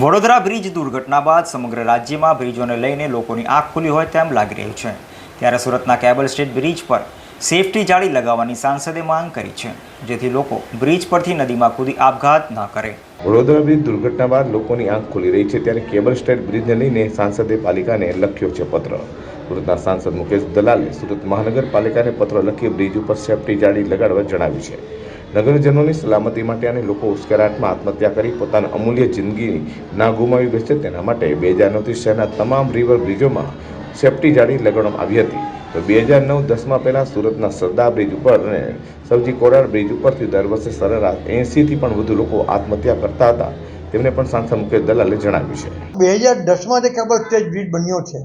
Vadodara bridge દુર્ઘટના બાદ સમગ્ર રાજ્યમાં બ્રિજોને લઈને લોકોની આંખ ખુલી હોય તેમ લાગી રહ્યું છે. ત્યારે સુરતના કેબલ સ્ટેટ બ્રિજ પર સેફટી જાળી લગાવવાની સાંસદે માંગ કરી છે, જેથી લોકો બ્રિજ પરથી નદીમાં કૂદી આપઘાત ન કરે. વડોદરા બ્રિજ દુર્ઘટના બાદ લોકોની આંખ ખુલી રહી છે, ત્યારે કેબલ સ્ટેટ બ્રિજને લઈને સાંસદે પાલિકાને લખ્યો છે પત્ર. સુરતના સાંસદ મુકેશ દલાલે સુરત મહાનગરપાલિકાને પત્ર લખી બ્રિજ ઉપર સેફટી જાળી લગાડવા જણાવ્યું છે. નગરજનોની સલામતી માટે અને લોકો ઉશ્કેરાટમાં આત્મહત્યા કરી પોતાના અમૂલ્ય જિંદગી ના ગુમાવી બેસે તેના માટે બે હજાર નવથી શહેરના તમામ રિવર બ્રિજોમાં સેફટી જાળી લગાડવામાં આવી હતી. તો બે હજાર નવ દસમાં પહેલાં સુરતના સરદાર બ્રિજ ઉપર અને સૌજી કોરાર બ્રિજ ઉપરથી દર વર્ષે સરેરાશ એંસીથી પણ વધુ લોકો આત્મહત્યા કરતા હતા. તેમને પણ સાંસદ મુકેશ દલાલે જણાવ્યું છે. બે હજાર દસમાં જે કેબલ સ્ટેજ બ્રિજ બન્યો છે,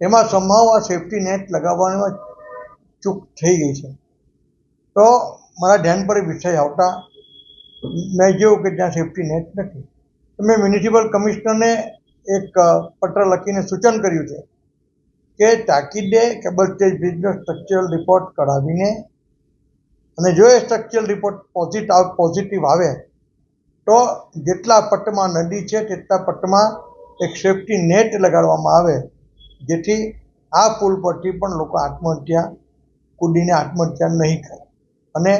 એમાં સંભાવ આ સેફટી નેટ લગાવવામાં ચૂક થઈ ગઈ છે. તો મારા ધ્યાન પર વિષય આવતા, મેં જોયું કે ત્યાં સેફટી નેટ નથી. તો મેં મ્યુનિસિપલ કમિશનરને એક પત્ર લખીને સૂચન કર્યું છે કે તાકીદે કેબલ સ્ટેજ બ્રિજનો સ્ટ્રક્ચરલ રિપોર્ટ કઢાવીને અને જો એ સ્ટ્રક્ચરલ રિપોર્ટ પોઝિટિવ પોઝિટિવ આવે, તો જેટલા પટ્ટમાં નદી છે તેટલા પટ્ટમાં એક સેફટી નેટ લગાડવામાં આવે, જેથી આ પુલ પરથી પણ લોકો આત્મહત્યા કૂદીને આત્મહત્યા નહીં કરે અને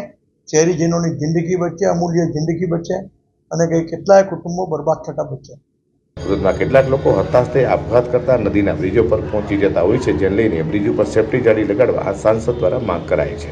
શહેરીજનોની જિંદગી બચે, અમૂલ્ય જિંદગી બચે અને કંઈ કેટલાય કુટુંબો બરબાદ થતા બચે. સુરતમાં કેટલાક લોકો હતાશ થઈ આપઘાત કરતા નદીના બ્રિજો પર પહોંચી જતા હોય છે, જેને લઈને બ્રિજ ઉપર સેફટી જાળી લગાડવા સાંસદ દ્વારા માંગ કરાઈ છે.